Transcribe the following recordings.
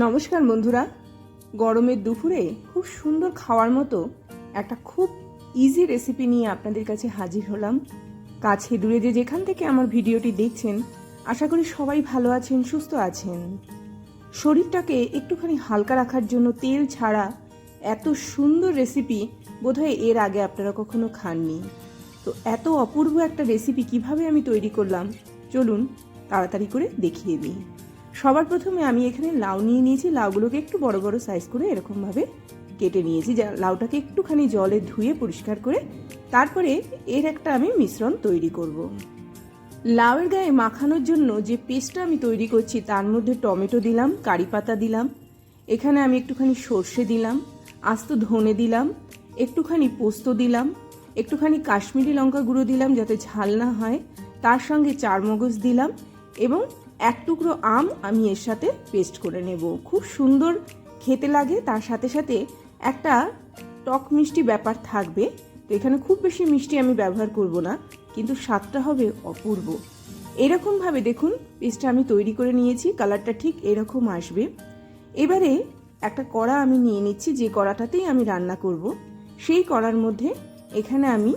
নমস্কার বন্ধুরা। গরমের দুপুরে খুব সুন্দর খাওয়ার মতো একটা খুব ইজি রেসিপি নিয়ে আপনাদের কাছে হাজির হলাম। কাছে দূরে যে যেখান থেকে আমার ভিডিওটি দেখছেন, আশা করি সবাই ভালো আছেন, সুস্থ আছেন। শরীরটাকে একটুখানি হালকা রাখার জন্য তেল ছাড়া এত সুন্দর রেসিপি বোধহয় এর আগে আপনারা কখনো খাননি। তো এত অপূর্ব একটা রেসিপি কীভাবে আমি তৈরি করলাম, চলুন তাড়াতাড়ি করে দেখিয়ে দিই। সবার প্রথমে আমি এখানে লাউ নিয়ে নিয়েছি লাউগুলোকে একটু বড় বড় সাইজ করে এরকমভাবে কেটে নিয়েছি যা লাউটাকে একটুখানি জলে ধুয়ে পরিষ্কার করে তারপরে এর একটা আমি মিশ্রণ তৈরি করব। লাউয়ের গায়ে মাখানোর জন্য যে পেস্টটা আমি তৈরি করছি তার মধ্যে টমেটো দিলাম, কারি পাতা দিলাম, এখানে আমি একটুখানি সর্ষে দিলাম, আস্ত ধনে দিলাম, একটুখানি পোস্ত দিলাম, একটুখানি কাশ্মীরি লঙ্কা গুঁড়ো দিলাম যাতে ঝাল না হয়, তার সঙ্গে চার মগজ দিলাম এবং এক টুকরো আম আমি এর সাথে পেস্ট করে নেব। খুব সুন্দর খেতে লাগে, তার সাথে সাথে একটা টক মিষ্টি ব্যাপার থাকবে। তো এখানে খুব বেশি মিষ্টি আমি ব্যবহার করব না, কিন্তু স্বাদটা হবে অপূর্ব। এরকমভাবে দেখুন পেস্টটা আমি তৈরি করে নিয়েছি কালারটা ঠিক এরকম আসবে। এবারে একটা কড়া আমি নিয়ে নিচ্ছি, যে কড়াটাতেই আমি রান্না করব। সেই কড়ার মধ্যে এখানে আমি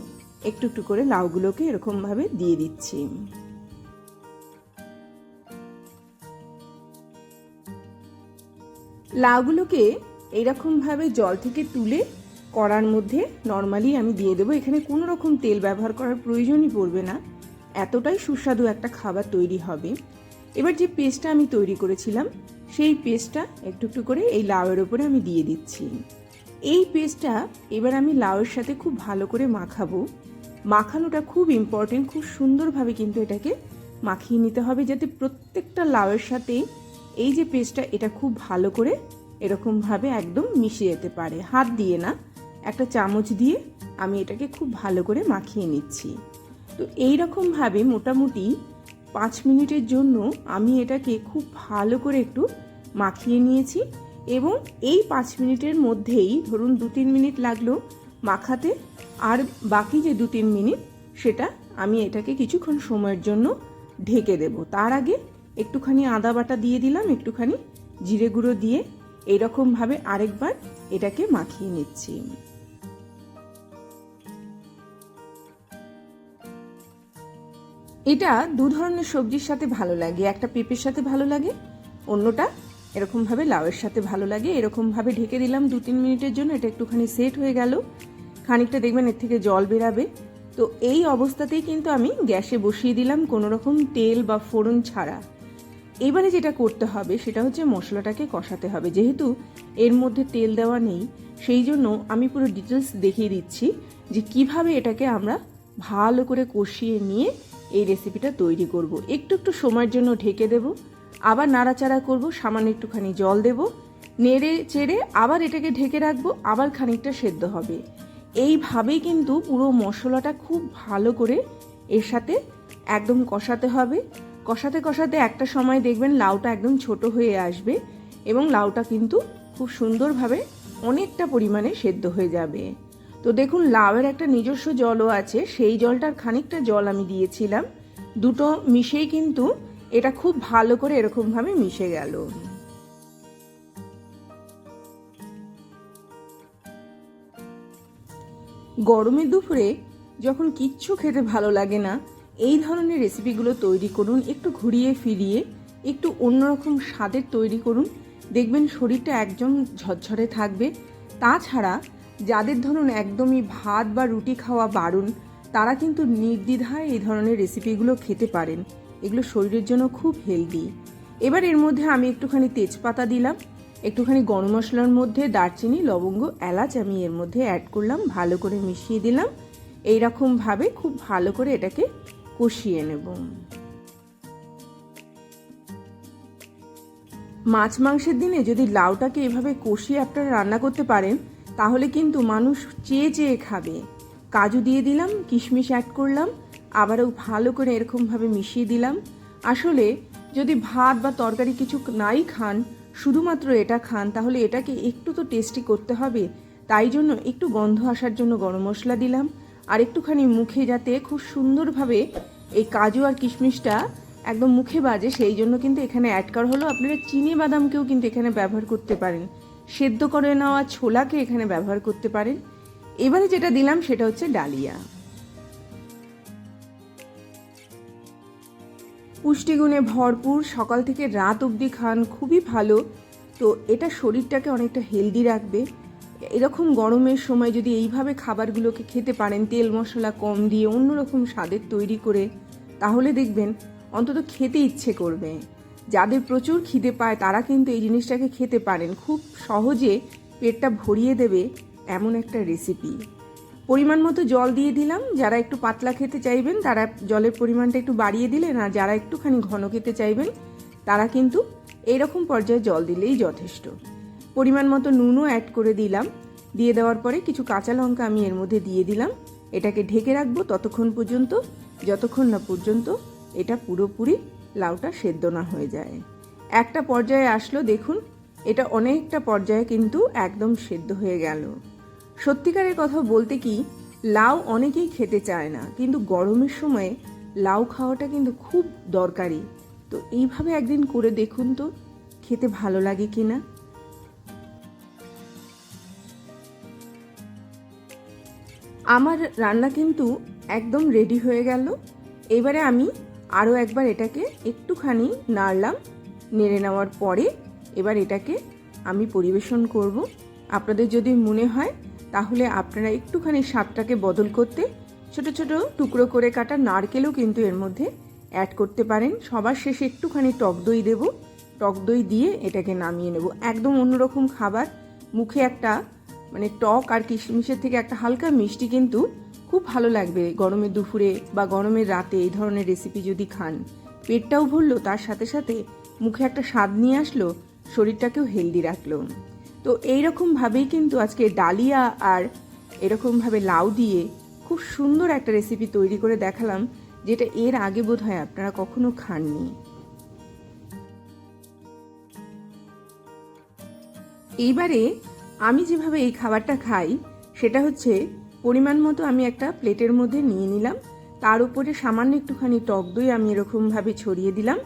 একটু একটু করে লাউগুলোকে এরকমভাবে দিয়ে দিচ্ছি। লাউগুলোকে এইরকমভাবে জল থেকে তুলে কড়ার মধ্যে নর্মালি আমি দিয়ে দেবো। এখানে কোনো রকম তেল ব্যবহার করার প্রয়োজনই পড়বে না। এতটাই সুস্বাদু একটা খাবার তৈরি হবে। এবার যে পেস্টটা আমি তৈরি করেছিলাম, সেই পেস্টটা একটু একটু করে এই লাউয়ের ওপরে আমি দিয়ে দিচ্ছি। এই পেস্টটা এবার আমি লাউয়ের সাথে খুব ভালো করে মাখাবো। মাখানোটা খুব ইম্পর্টেন্ট খুব সুন্দরভাবে কিন্তু এটাকে মাখিয়ে নিতে হবে, যাতে প্রত্যেকটা লাউয়ের সাথে এই যে পেস্টটা এটা খুব ভালো করে এরকমভাবে একদম মিশে যেতে পারে। হাত দিয়ে না, একটা চামচ দিয়ে আমি এটাকে খুব ভালো করে মাখিয়ে নিচ্ছি। তো এই রকমভাবে মোটামুটি পাঁচ মিনিটের জন্য আমি এটাকে খুব ভালো করে একটু মাখিয়ে নিয়েছি এবং এই পাঁচ মিনিটের মধ্যেই ধরুন দু তিন মিনিট লাগল মাখাতে, আর বাকি যে দু তিন মিনিট সেটা আমি এটাকে কিছুক্ষণ সময়ের জন্য ঢেকে দেব। তার আগে একটুখানি আদা বাটা দিয়ে দিলাম, একটুখানি জিরে গুঁড়ো দিয়ে এইরকমভাবে আরেকবার এটাকে মাখিয়ে নিচ্ছি। এটা দু ধরনের সবজির সাথে ভালো লাগে, একটা পেঁপের সাথে ভালো লাগে, অন্যটা এরকমভাবে লাউয়ের সাথে ভালো লাগে। এরকমভাবে ঢেকে দিলাম দু তিন মিনিটের জন্য, এটা একটুখানি সেট হয়ে গেল। খানিকটা দেখবেন এর থেকে জল বেরাবে। তো এই অবস্থাতেই কিন্তু আমি গ্যাসে বসিয়ে দিলাম, কোনো রকম তেল বা ফোড়ন ছাড়া। এবারে যেটা করতে হবে, সেটা হচ্ছে মশলাটাকে কষাতে হবে। যেহেতু এর মধ্যে তেল দেওয়া নেই, সেই জন্য আমি পুরো ডিটেলস দেখিয়ে দিচ্ছি যে কীভাবে এটাকে আমরা ভালো করে কষিয়ে নিয়ে এই রেসিপিটা তৈরি করব। একটু একটু সময়ের জন্য ঢেকে দেব, আবার নাড়াচাড়া করব, সামান্য একটুখানি জল দেব, নেড়ে চেড়ে আবার এটাকে ঢেকে রাখব, আবার খানিকটা সেদ্ধ হবে। এইভাবেই কিন্তু পুরো মশলাটা খুব ভালো করে এর সাথে একদম কষাতে হবে। কষাতে কষাতে একটা সময় দেখবেন লাউটা একদম ছোট হয়ে আসবে এবং লাউটা কিন্তু খুব সুন্দরভাবে অনেকটা পরিমাণে সেদ্ধ হয়ে যাবে। তো দেখুন, লাউয়ের একটা নিজস্ব জলও আছে, সেই জলটার খানিকটা জল আমি দিয়েছিলাম। দুটো মিশেই কিন্তু এটা খুব ভালো করে এরকমভাবে মিশে গেল। গরমের দুপুরে যখন কিচ্ছু খেতে ভালো লাগে না এই ধরনের রেসিপিগুলো তৈরি করুন, একটু ঘুরিয়ে ফিরিয়ে, একটু অন্যরকম স্বাদের তৈরি করুন। দেখবেন শরীরটা একদম ঝরঝরে থাকবে। তাছাড়া যাদের ধরুন একদমই ভাত বা রুটি খাওয়া বারণ তারা কিন্তু নির্দ্বিধায় এই ধরনের রেসিপিগুলো খেতে পারেন। এগুলো শরীরের জন্য খুব হেলদি এবার এর মধ্যে আমি একটুখানি তেজপাতা দিলাম, একটুখানি গরম মশলার মধ্যে দারচিনি, লবঙ্গ, এলাচ আমি এর মধ্যে অ্যাড করলাম, ভালো করে মিশিয়ে দিলাম। এইরকমভাবে খুব ভালো করে এটাকে কষিয়ে নেব। মাছ মাংসের দিনে যদি লাউটাকে এভাবে কষিয়ে আপনারা রান্না করতে পারেন, তাহলে কিন্তু মানুষ চেয়ে চেয়ে খাবে। কাজু দিয়ে দিলাম, কিশমিশ অ্যাড করলাম, আবারও ভালো করে এরকমভাবে মিশিয়ে দিলাম। আসলে যদি ভাত বা তরকারি কিছু নাই খান, শুধুমাত্র এটা খান, তাহলে এটাকে একটু তো টেস্টি করতে হবে। তাই জন্য একটু গন্ধ আসার জন্য গরম মশলা দিলাম। আর একটুখানি মুখে যাতে খুব সুন্দরভাবে এই কাজু আর কিশমিশটা একদম মুখে বাজে, সেই জন্য কিন্তু এখানে অ্যাড করা হলো। আপনারা চিনি বাদামকেও কিন্তু এখানে ব্যবহার করতে পারেন। সেদ্ধ করে নেওয়া ছোলাকে এখানে ব্যবহার করতে পারেন। এবারে যেটা দিলাম সেটা হচ্ছে ডালিয়া। পুষ্টিগুণে ভরপুর, সকাল থেকে রাত অবধি খান, খুবই ভালো। তো এটা শরীরটাকে অনেকটা হেলদি রাখবে। এরকম গরমের সময় যদি এইভাবে খাবারগুলোকে খেতে পারেন, তেল মশলা কম দিয়ে অন্যরকম স্বাদের তৈরি করে, তাহলে দেখবেন অন্তত খেতে ইচ্ছে করবে। যাদের প্রচুর খিদে পায়, তারা কিন্তু এই জিনিসটাকে খেতে পারেন। খুব সহজে পেটটা ভরিয়ে দেবে এমন একটা রেসিপি পরিমাণ মতো জল দিয়ে দিলাম। যারা একটু পাতলা খেতে চাইবেন, তারা জলের পরিমাণটা একটু বাড়িয়ে দিলেন। আর যারা একটুখানি ঘন খেতে চাইবেন, তারা কিন্তু এইরকম পর্যায়ে জল দিলেই যথেষ্ট। পরিমাণ মতো নুনও অ্যাড করে দিলাম। দিয়ে দেওয়ার পরে কিছু কাঁচা লঙ্কা আমি এর মধ্যে দিয়ে দিলাম। এটাকে ঢেকে রাখব ততক্ষণ পর্যন্ত। যতক্ষণ না পর্যন্ত এটা পুরোপুরি লাউটা সেদ্ধ না হয়ে যায়। একটা পর্যায়ে আসলো, দেখুন, এটা অনেকটা পর্যায়ে কিন্তু একদম সেদ্ধ হয়ে গেল। সত্যিকারের কথা বলতে কি, লাউ অনেকেই খেতে চায় না, কিন্তু গরমের সময়ে লাউ খাওয়াটা কিন্তু খুব দরকারি। তো এইভাবে একদিন করে দেখুন তো, খেতে ভালো লাগে কি না আমার রান্না কিন্তু একদম রেডি হয়ে গেল। এবারে আমি আরও একবার এটাকে একটুখানি নাড়লাম। নেড়ে নেওয়ার পরে এবার এটাকে আমি পরিবেশন করব। আপনাদের যদি মনে হয়, তাহলে আপনারা একটুখানি স্বাদটাকে বদল করতে ছোট ছোট টুকরো করে কাটা নারকেলও কিন্তু এর মধ্যে অ্যাড করতে পারেন। সবার শেষে একটুখানি টক দই দেব। টক দই দিয়ে এটাকে নামিয়ে নেব। একদম অন্যরকম খাবার। মুখে একটা মানে টক আর কিশমিশের থেকে একটা হালকা মিষ্টি কিন্তু খুব ভালো লাগবে গরমের দুপুরে বা গরমের রাতে এই ধরনের রেসিপি যদি খান। পেটটাও ভরলো, তার সাথে সাথে মুখে একটা স্বাদ নিয়ে আসলো, শরীরটাকেও হেলদি রাখল। তো এইরকমভাবেই কিন্তু আজকে ডালিয়া আর এরকমভাবে লাউ দিয়ে খুব সুন্দর একটা রেসিপি তৈরি করে দেখালাম, যেটা এর আগে বোধ হয় আপনারা কখনো খাননি। এইবারে আমি যেভাবে এই খাবারটা খাই, সেটা হচ্ছে পরিমাণ মতো আমি একটা প্লেটের মধ্যে নিয়ে নিলাম। তার উপরে সামান্য একটুখানি টক দই আমি এরকমভাবে ছড়িয়ে দিলাম।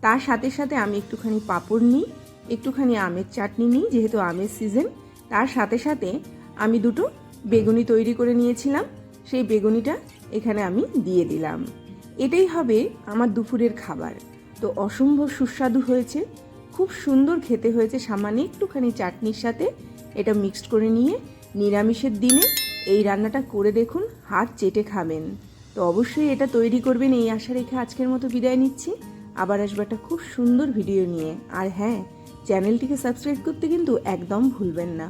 তার সাথে সাথে আমি একটুখানি পাঁপড় নিই, একটুখানি আমের চাটনি নিই, যেহেতু আমের সিজন তার সাথে সাথে আমি দুটো বেগুনি তৈরি করে নিয়েছিলাম। সেই বেগুনিটা এখানে আমি দিয়ে দিলাম। এটাই হবে আমার দুপুরের খাবার। তো অসম্ভব সুস্বাদু হয়েছে। খুব সুন্দর খেতে হয়েছে সামান্য একটুখানি চাটনির সাথে। এটা মিক্সড করে নিয়ে নিরামিষের দিনে এই রান্নাটা করে দেখুন, হাত চেটে খাবেন। তো অবশ্যই এটা তৈরি করবেন, এই আশা রেখে আজকের মতো বিদায় নিচ্ছি। আবার আসব একটা খুব সুন্দর ভিডিও নিয়ে। আর হ্যাঁ চ্যানেলটিকে সাবস্ক্রাইব করতে কিন্তু একদম ভুলবেন না।